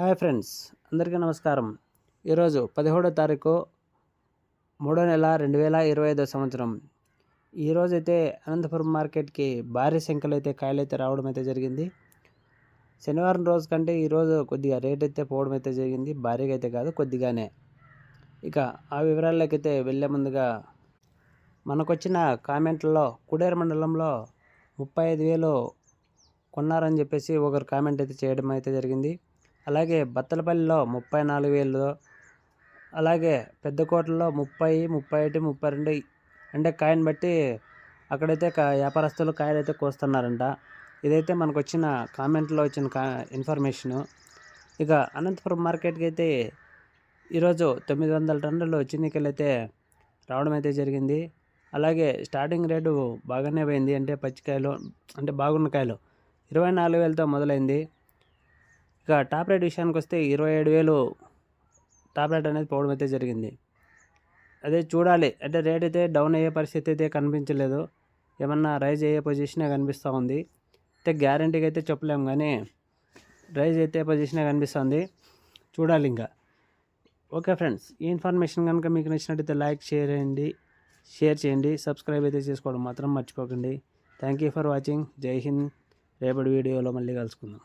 Hi friends అందరికీ నమస్కారం. ఈరోజు పదిహేడో తారీఖు మూడో నెల రెండు వేల ఇరవై ఐదో సంవత్సరం. ఈరోజు అయితే అనంతపురం మార్కెట్కి భారీ సంఖ్యలో అయితే కాయలు అయితే రావడం అయితే జరిగింది. శనివారం రోజు కంటే ఈరోజు కొద్దిగా రేట్ అయితే పోవడం అయితే జరిగింది. భారీగా అయితే కాదు కొద్దిగానే. ఇక ఆ వివరాల్లోకి అయితే వెళ్ళే ముందుగా మనకొచ్చిన కామెంట్లలో కుడేరు మండలంలో ముప్పై ఐదు వేలు కొన్నారని చెప్పేసి ఒకరు కామెంట్ అయితే చేయడం అయితే జరిగింది. అలాగే బత్తలపల్లిలో ముప్పై నాలుగు వేలు అలాగే పెద్దకోటలో ముప్పై ముప్పై ఒకటి ముప్పై రెండు అంటే కాయని బట్టి అక్కడైతే కా- వ్యాపారస్తులు కాయలు అయితే కోస్తున్నారంట. ఇదైతే మనకు వచ్చిన కామెంట్లో వచ్చిన కా ఇన్ఫర్మేషను. ఇక అనంతపురం మార్కెట్కి అయితే ఈరోజు తొమ్మిది వందల టన్నులు చిన్నికలు అయితే రావడం అయితే జరిగింది. అలాగే స్టార్టింగ్ రేటు బాగానే పోయింది. అంటే పచ్చికాయలు అంటే బాగున్న కాయలు ఇరవై నాలుగు వేలతో మొదలైంది. ఇక టాప్ రేట్ విషయానికి వస్తే ఇరవై ఏడు వేలు టాప్ రేట్ అనేది పోవడం అయితే జరిగింది. అదే చూడాలి. అంటే రేట్ అయితే డౌన్ అయ్యే పరిస్థితి అయితే కనిపించలేదు. ఏమన్నా రైజ్ అయ్యే పొజిషనే కనిపిస్తూ ఉంది. అయితే గ్యారంటీగా అయితే చెప్పలేము కానీ రైజ్ అయితే పొజిషనే కనిపిస్తుంది. చూడాలి ఇంకా. ఓకే ఫ్రెండ్స్ ఈ ఇన్ఫర్మేషన్ కనుక మీకు నచ్చినట్టయితే లైక్ షేర్ చేయండి షేర్ చేయండి సబ్స్క్రైబ్ అయితే చేసుకోవడం మాత్రం మర్చిపోకండి. Thank you for watching. Jai Hind. రేపటి వీడియోలో మళ్ళీ కలుసుకుందాం.